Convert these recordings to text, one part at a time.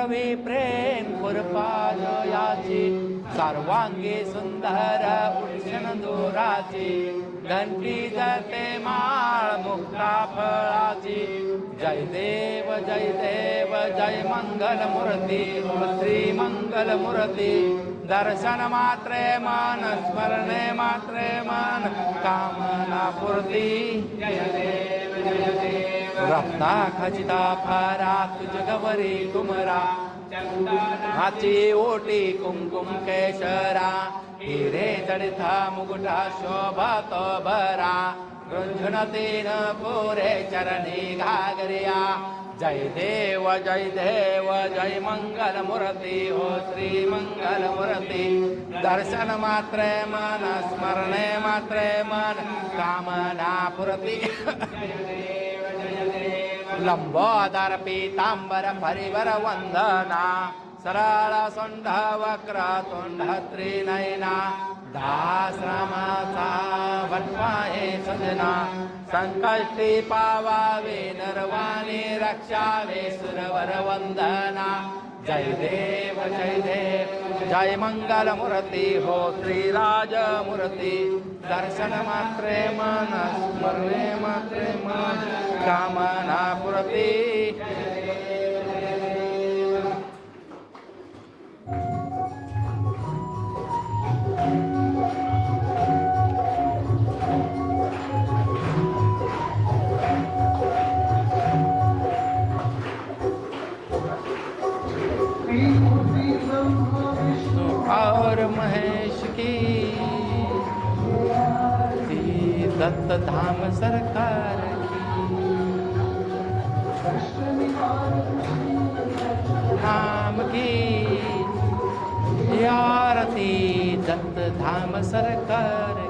वे प्रेम याची सर्वांगी सुंदर उष्ण दोराची घंटी जते माळ मुक्ता फळाची. जय देव जय देव जय मंगल मूर्ती श्री मंगल मूर्ती दर्शन मात्रे मन स्मरणे मात्रे मन कामना पूर्ती. जय देव. रत्ना खचिता फारा तुझ कुमरा हाची ओटी कुमकुम केशरा हिरे जडिता मुकुटा शोभा भरा रुंझुन पोरे चरणे चरणी घागरिया जय देव जय देव जय मङ्गलमुरति ओ श्रीमङ्गलमुरति दर्शन मात्रे मन स्मरणे मात्रे मन कामना पुरति लम्बोदर पीताम्बर परिवर वन्दना सरल सुण्ढ वक्र तुण्ढ त्रिनयना। दाश्रमाचा वटवाये सजना संकष्टी पावावे नरवाणी रक्षावे सुरवर वंदना जय देव जय देव जय मंगल मूर्ती हो श्रीराज मूर्ती दर्शन मात्रे मन स्मरणे मात्रे मन कामना पुरती। और महेश की दत्त धाम सरकार की। धाम की आरती दत्त धाम सरकार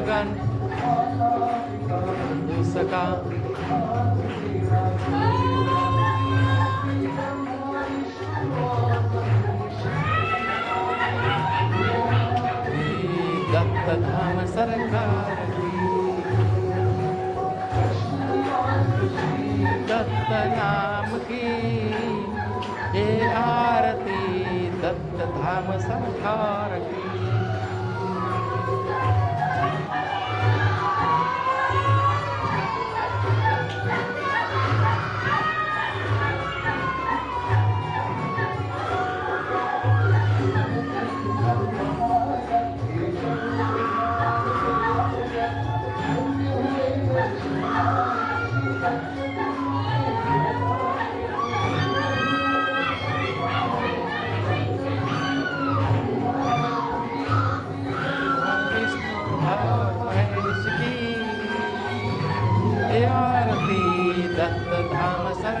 की लगन सका दत्त धाम सरकार दत्त नाम की ये आरती दत्त धाम सरकार की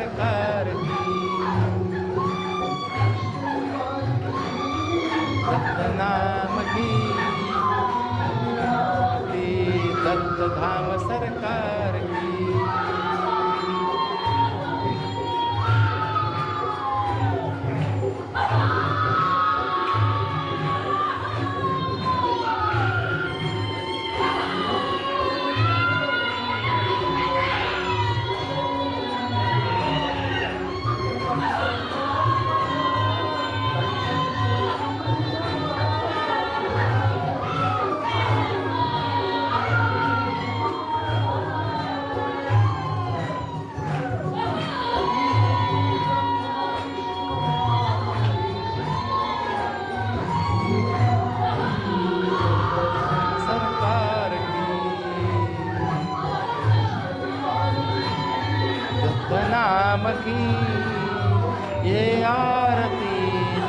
धाम सरकार की दत्त नाम नाम की। ये आरती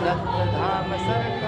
दत्त धाम सरकार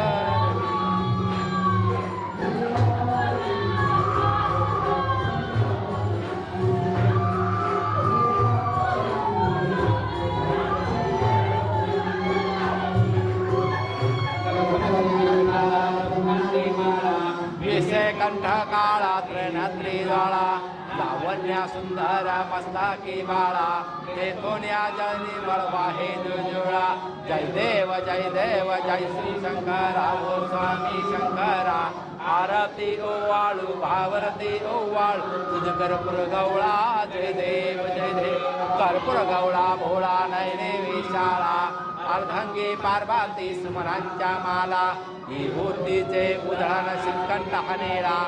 सुंदर मस्तकी बाळा. ते कोण्या जनी बळवा हे जुजुळा जय देव जय देव जय श्री शंकरा. ओ स्वामी शंकरा. आरती ओवाळू भावरती ओवाळू. तुझ कर्पूर गवळा जय देव जय देव. कर्पूर गवळा भोळा नैने विशाळा. अर्धांगी पार्वती सुमनांच्या माला. ही मूर्तीचे उदाहरण शिंकंठ हनेरा.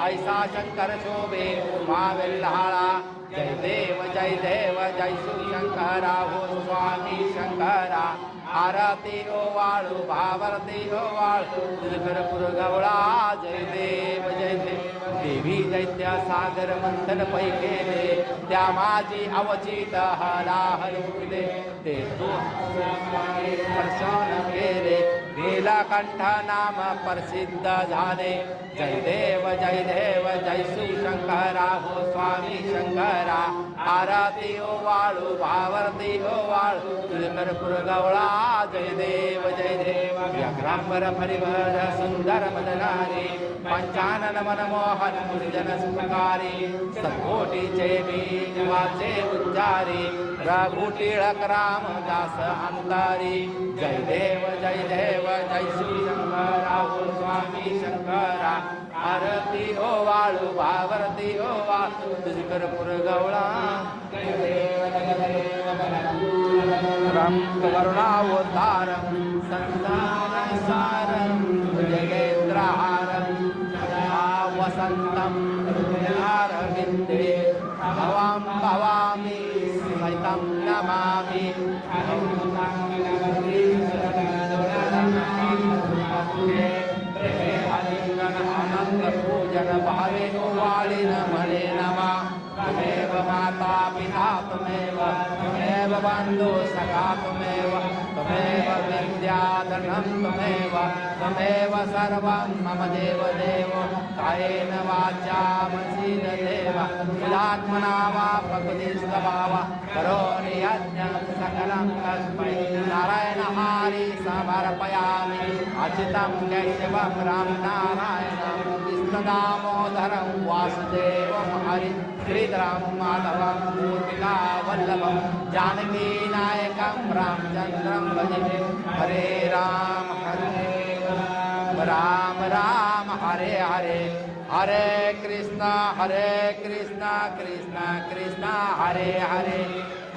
ऐसा शंकर शोभे उमाविल्हाळा जय देव जय देव जय शिवशंकरा हो स्वामी शंकरा. आरती ओ वाळू भावरती ओ हो वाळू. कर्पूर गवळा जय देव जय देव. देवी दैत्य सागर मंथन त्या माझी अवचित हला हरवले ते तू केले नीलकंठ नाम प्रसिद्ध झाले। जय देव जय देव जय शिवशंकरा हो स्वामी शंकरा। आरती ओ वाळू भावरती ओ हो वाळू। कर्पूर गवळा जय देव जय देव। व्याघ्रांबर परिवर सुंदर मदनारे। पंचानन मनमोहन मुनिजन सुखकारी। सत्कोटीचे बीज वाचे उच्चारी। रघुटिळक राम दास अंतारी जय देव जय देव જયશ્રી શંકરા ઓમ સ્વામી શંકરા આરતી ઓ વાળુ ભાવરતી ઓ વાળુ તુજકરપુર ગવળા રમ કરુણાવતારમ સંતાન સારમ જગેન્દ્રહારમ સદા વસંતમ અરવિંદે ભવામ ભવામી સહિતમ નમામી पूजे आनन्दपूजनभावेनो वालिन माता पिता त्वमेव त्वमेव मम देवदेव। कायेन वाचा मसीदेव मिलात्मना वा प्रकृतिस्तवा वा करोमि यज्ञं सकलं तस्मै। नारायण समर्पयामि अचितं केशवं राम नारायणं। कृष्णदामोदरं वासुदेवं हरि। श्रीधरं माधवं मूर्तिका वल्लभं जानकीनायकं रामचन्द्रं भजे हरे राम हरे राम राम, हरे हरे। हरे कृष्ण हरे कृष्ण कृष्ण कृष्ण, हरे हरे।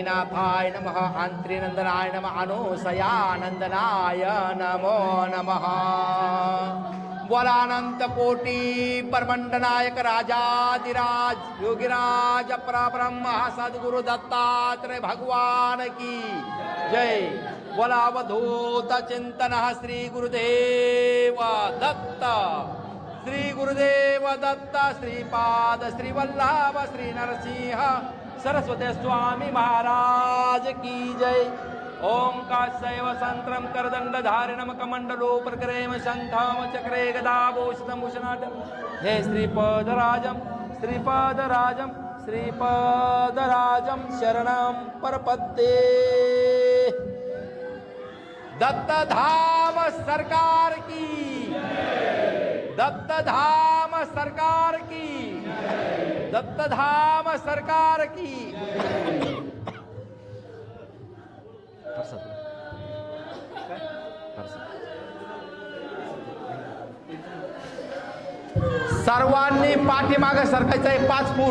त्रैलोकीनाथाय नमः आंत्रिनंदनाय नमः अनुसयानंदनाय नमो नमः वरानंत कोटी परमंड नायक राजाधिराज योगिराज परब्रह्म सद्गुरु दत्तात्रय भगवान की जय वलावधूत चिंतन श्री गुरुदेव दत्त श्री गुरुदेव दत्त श्रीपाद श्री वल्लभ श्री नरसिंह सरस्वती स्वामी महाराज की जय। ओम काशैव संत्रम करदंड धारिणम कमंडलो प्रकरेम शंखाम चक्रे गदाभूषितम भूषणाट हे श्रीपदराजम श्रीपदराजम श्रीपदराजम शरणं परपत्ते। दत्तधाम सरकार की। दत्तधाम सरकार की। दत्तधाम सरकार की। सर्वांनी पाठीमागे सरकायचं आहे पाच फूट.